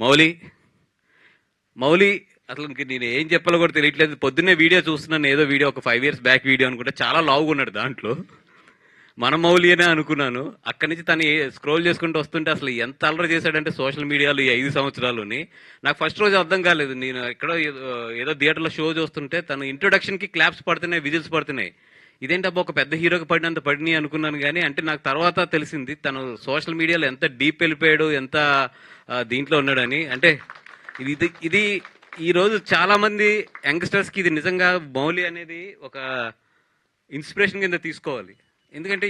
మౌలి మౌలి అసలు ఇంక నేను ఏం చెప్పాలో కూడా తెలియట్లేదు. పొద్దున్నే వీడియో చూస్తున్నాను ఏదో వీడియో ఒక ఫైవ్ ఇయర్స్ బ్యాక్ వీడియో అనుకుంటే. చాలా లావుగా ఉన్నాడు దాంట్లో. మన మౌలి అనే అనుకున్నాను. అక్కడి నుంచి తను స్క్రోల్ చేసుకుంటూ వస్తుంటే అసలు ఎంత అల్లరి చేశాడంటే సోషల్ మీడియాలో ఈ ఐదు సంవత్సరాల్లోని. నాకు ఫస్ట్ రోజు అర్థం కాలేదు. నేను ఎక్కడో ఏదో ఏదో థియేటర్లో షో చూస్తుంటే తను ఇంట్రొడక్షన్కి క్లాప్స్ పడుతున్నాయి విజిల్స్ పడుతున్నాయి. ఇదేంటబ్బా ఒక పెద్ద హీరోకి పడినంత పడినాయి అనుకున్నాను కానీ అంటే నాకు తర్వాత తెలిసింది తను సోషల్ మీడియాలో ఎంత డీప్ వెళ్ళిపోయాడు ఎంత దీంట్లో ఉన్నాడని. అంటే ఇది ఇది ఇది చాలామంది యంగ్స్టర్స్కి ఇది నిజంగా మౌలి అనేది ఒక ఇన్స్పిరేషన్ కింద తీసుకోవాలి. ఎందుకంటే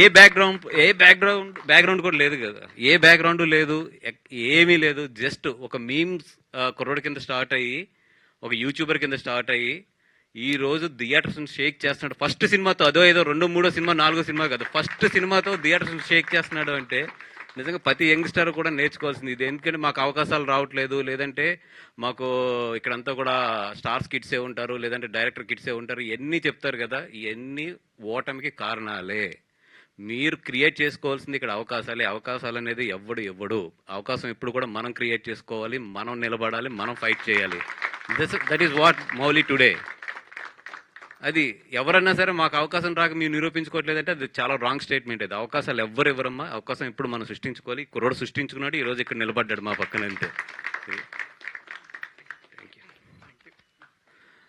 ఏ బ్యాక్గ్రౌండ్ ఏ బ్యాక్గ్రౌండ్ బ్యాక్గ్రౌండ్ కూడా లేదు కదా. ఏ బ్యాక్గ్రౌండ్ లేదు ఏమీ లేదు. జస్ట్ ఒక మీమ్స్ కుర్రోడి కింద స్టార్ట్ అయ్యి ఒక యూట్యూబర్ కింద స్టార్ట్ అయ్యి ఈ రోజు థియేటర్స్ షేక్ చేస్తున్నాడు. ఫస్ట్ సినిమాతో అదో ఏదో రెండో మూడో సినిమా నాలుగో సినిమా కాదు. ఫస్ట్ సినిమాతో థియేటర్స్ షేక్ చేస్తున్నాడు అంటే నిజంగా ప్రతి యంగ్స్టర్ కూడా నేర్చుకోవాల్సింది ఇది. ఎందుకంటే మాకు అవకాశాలు రావట్లేదు. లేదంటే మాకు ఇక్కడంతా కూడా స్టార్స్ కిడ్సే ఉంటారు లేదంటే డైరెక్టర్ కిడ్సే ఉంటారు ఇవన్నీ చెప్తారు కదా. ఇవన్నీ ఓటమికి కారణాలే. మీరు క్రియేట్ చేసుకోవాల్సింది ఇక్కడ అవకాశాలే. అవకాశాలు అనేది ఎవ్వడు ఎవ్వడు అవకాశం ఇప్పుడు కూడా మనం క్రియేట్ చేసుకోవాలి మనం నిలబడాలి మనం ఫైట్ చేయాలి. This that is what Mouli today. అది ఎవరన్నా సరే మాకు అవకాశం రాక మీరు నిరూపించుకోవట్లేదంటే అది చాలా రాంగ్ స్టేట్మెంట్ అది అవకాశాలు ఎవ్వరు ఎవరమ్మా అవకాశం ఇప్పుడు మనం సృష్టించుకోవాలి. కుర్రోడు సృష్టించుకున్నాడు ఈ రోజు ఇక్కడ నిలబడ్డాడు మా పక్కన అంతే